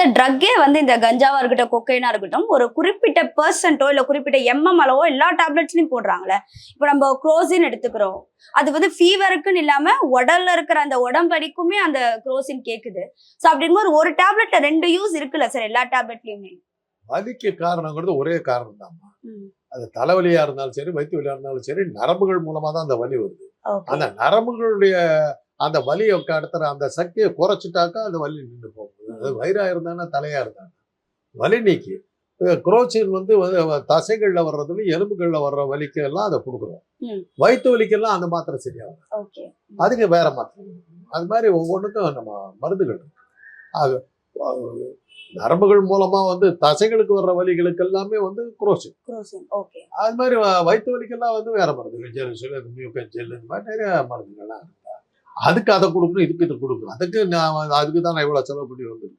Sir ட்ரக்கே வந்து இந்த கஞ்சாவா இருக்கட்டும் கொக்கைனா இருக்கட்டும் ஒரு குறிப்பிட்ட பர்சன்ட்டோ இல்ல குறிப்பிட்ட எம்எம் அளவோ எல்லா டேப்லெட்ஸ்லயும் போடுறாங்களே இப்போ நம்ம குரோசின் எடுத்துக்கிறோம். அது வந்து ஃபீவருக்குன்னு இல்லாம உடல்ல இருக்கிற அந்த உடம்படிக்குமே அந்த குரோசின் கேக்குது. ஸோ அப்படிங்கும்போது ஒரு டேப்லெட்ல ரெண்டு யூஸ் இருக்குல்ல சார் எல்லா டேப்லெட்லயுமே வலிக்கு காரணங்கிறது ஒரே காரணம் தான் அது தலைவலியா இருந்தாலும் சரி வயிற்று வலியா இருந்தாலும் சரி நரம்புகள் மூலமா தான் அந்த வலி வருது. அந்த நரம்புகளுடைய அந்த வலியை கடத்துற அந்த சக்தியை குறைச்சிட்டாக்கா அந்த வலி நின்று போகுது அது வயிறா இருந்தானா தலையா இருந்தாங்க வலி நீக்கி. குரோச்சின் வந்து தசைகள்ல வர்றதுல எலும்புகள்ல வர்ற வலிக்கு எல்லாம் அதை கொடுக்குறோம். வயிற்று வலிக்கெல்லாம் அந்த மாத்திரை சரியாகும் அதுக்கு வேற மாத்திரை. அது மாதிரி ஒவ்வொன்றுக்கும் நம்ம மருந்துகள் அது நரம்புகள் மூலமா வந்து தசைகளுக்கு வர்ற வலிகளுக்கு எல்லாமே வந்து குரோசின். அது மாதிரி வயிற்று வலிக்கெல்லாம் வந்து வேற மருந்துகள் ஜெல் ஜெல் இந்த மாதிரி நிறைய மருந்துகள்லாம் இருக்கு. அதுக்கு அதை கொடுக்கணும் இதுக்கு இதை கொடுக்கணும். அதுக்கு நான் அதுக்கு தான் நான் இவ்வளோ செலவு பண்ணி வந்திருக்கேன்.